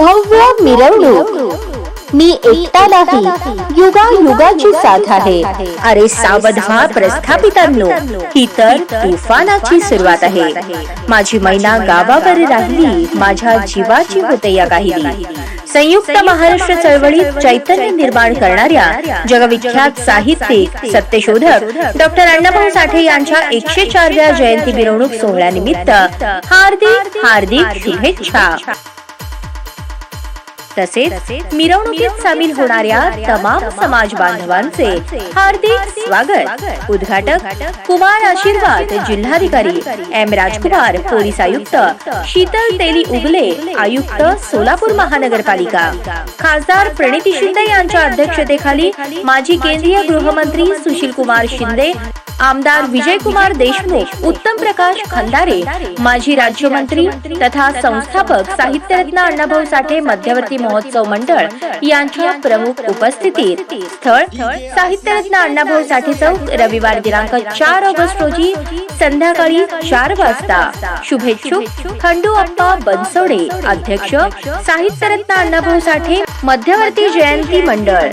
भव्य मिरवणूक. मी एकटा नाही युगा युगाची साथ आहे. अरे सावध व्हा प्रस्थापितांनो. ही तर तुफानाची सुरुवात आहे. माझी मैना गावावर राहिली माझ्या जीवाची होते या काही संयुक्त महाराष्ट्र चळवळीत चैतन्य निर्माण करणाऱ्या जगविख्यात साहित्यिक सत्यशोधक डॉक्टर अण्णाभाऊ साठे यांच्या एकशे चारव्या जयंती मिरवणूक सोहळ्यानिमित्त हार्दिक हार्दिक शुभेच्छा. तसेच मिरवणुकीत सामील होणाऱ्या तमाम समाज बांधवांचे हार्दिक स्वागत. उद्घाटक कुमार आशीर्वाद जिल्हाधिकारी एम. राजकुमार पोलीस आयुक्त शीतल तेली उगले आयुक्त सोलापूर महानगरपालिका. खासदार प्रणिती शिंदे यांच्या अध्यक्षतेखाली माजी केंद्रीय गृहमंत्री सुशील कुमार शिंदे आमदार विजयकुमार देशमुख उत्तम प्रकाश खंदारे माजी राज्यमंत्री तथा संस्थापक साहित्यरत्न अण्णाभाऊ साठे मध्यवर्ती महोत्सव मंडळ यांच्या प्रमुख उपस्थितीत स्थळ साहित्यरत्न अण्णाभाऊ साठे चौक रविवार दिनांक चार ऑगस्ट रोजी संध्याकाळी चार वाजता. शुभेच्छुक खंडू अप्पा बनसोडे अध्यक्ष साहित्यरत्न अण्णाभाऊ साठे मध्यवर्ती जयंती मंडळ.